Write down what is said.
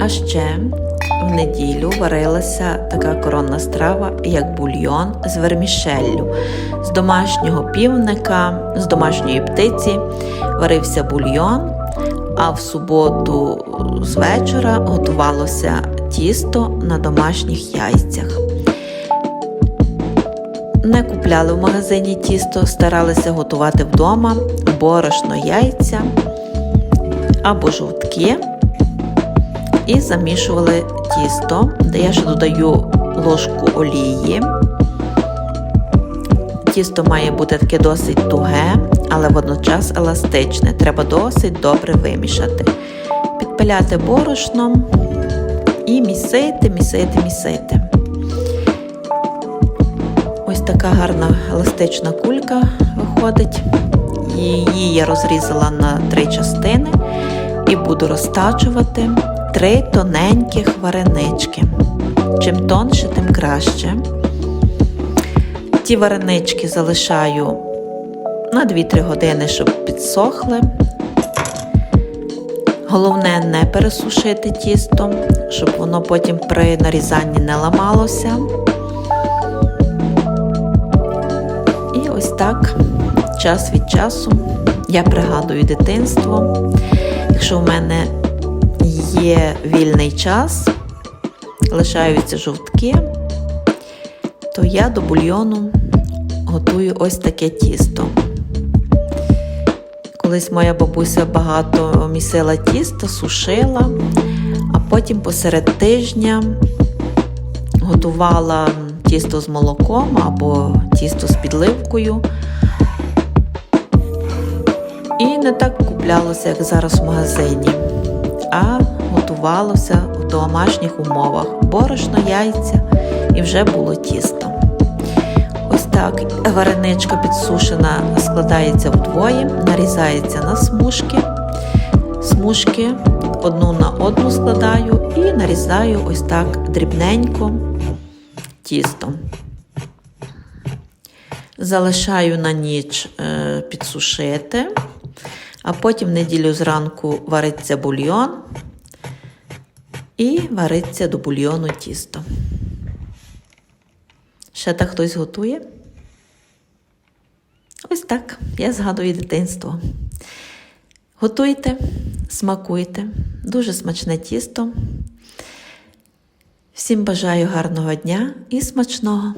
А ще в неділю варилася така коронна страва, як бульйон з вермішеллю. З домашнього півника, з домашньої птиці варився бульйон, а в суботу з вечора готувалося тісто на домашніх яйцях. Не купляли в магазині тісто, старалися готувати вдома борошно, яйця або жовтки і замішували тісто, я ще додаю ложку олії. Тісто має бути таке досить туге, але водночас еластичне. Треба досить добре вимішати. Підпиляти борошном і місити, місити, місити. Ось така гарна еластична кулька виходить. Її я розрізала на три частини і буду розтачувати три тоненьких варенички. Чим тонше, тим краще. Ті варенички залишаю на 2-3 години, щоб підсохли. Головне не пересушити тісто, щоб воно потім при нарізанні не ламалося. І ось так, час від часу, я пригадую дитинство. Якщо в мене є вільний час, лишаються жовтки, то я до бульйону готую ось таке тісто. Колись моя бабуся багато місила тісто, сушила, а потім посеред тижня готувала тісто з молоком або тісто з підливкою. І не так куплялося, як зараз в магазині, готувалося в домашніх умовах. Борошно, яйця і вже було тісто. Ось так вареничка підсушена складається вдвоє, нарізається на смужки. Смужки одну на одну складаю і нарізаю ось так дрібненько тісто. Залишаю на ніч е, підсушити, а потім в неділю зранку вариться бульйон і вариться до бульйону тісто. Ще так хтось готує? Ось так. Я згадую дитинство. Готуйте, смакуйте, дуже смачне тісто. Всім бажаю гарного дня і смачного!